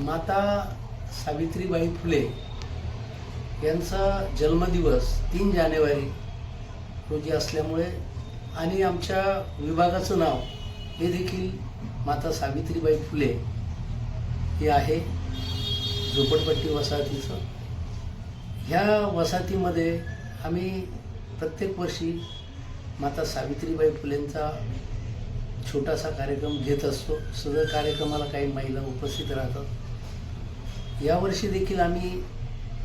माता सावित्रीबाई फुले यांचा जन्मदिवस तीन जानेवारी रोजी असल्यामुळे आणि आमच्या विभागाचं नाव हे देखील माता सावित्रीबाई फुले हे आहे. झोपडपट्टी वसाहतीचं. ह्या वसाहतीमध्ये आम्ही प्रत्येक वर्षी माता सावित्रीबाई फुलेंचा छोटासा कार्यक्रम घेत असतो. सदर कार्यक्रमाला काही महिला उपस्थित राहतात. यावर्षी देखील आम्ही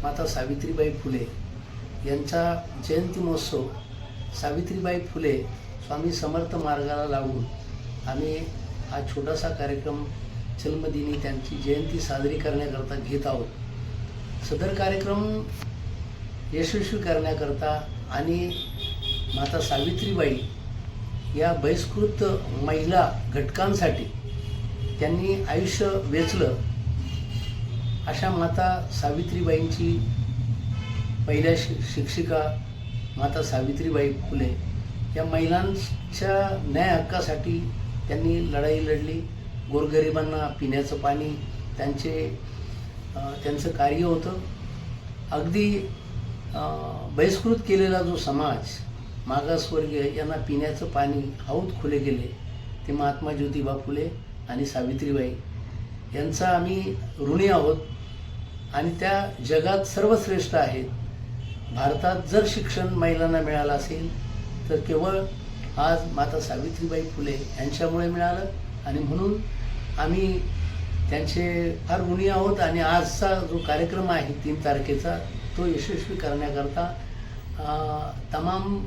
माता सावित्रीबाई फुले यांचा जयंती महोत्सव सावित्रीबाई फुले स्वामी समर्थ मार्गाला लागून आम्ही हा छोटासा कार्यक्रम जन्मदिनी त्यांची जयंती साजरी करण्याकरता घेत आहोत. सदर कार्यक्रम यशस्वी करण्याकरता आणि माता सावित्रीबाई या बहिष्कृत महिला घटकांसाठी त्यांनी आयुष्य वेचलं अशा माता सावित्रीबाईंची पहिल्या शि शिक्षिका माता सावित्रीबाई फुले या महिलांच्या न्याय हक्कासाठी त्यांनी लढाई लढली. गोरगरिबांना पिण्याचं पाणी त्यांचे त्यांचं कार्य होतं. अगदी बहिष्कृत केलेला जो समाज मागासवर्गीय यांना पिण्याचं पाणी हौद खुले गेले ते महात्मा ज्योतिबा फुले आणि सावित्रीबाई. यांचा आम्ही ऋणी आहोत. आणि त्या जगात सर्वश्रेष्ठ आहेत. भारतात जर शिक्षण महिलांना मिळालं असेल तर केवळ आज माता सावित्रीबाई फुले यांच्यामुळे मिळालं. आणि म्हणून आम्ही त्यांचे फार ऋणी आहोत. आणि आजचा जो कार्यक्रम आहे तीन तारखेचा तो यशस्वी करण्याकरता तमाम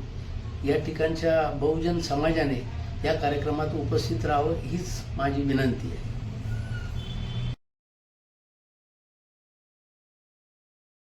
या ठिकाणच्या बहुजन समाजाने या कार्यक्रमात उपस्थित राहावं हीच माझी विनंती आहे.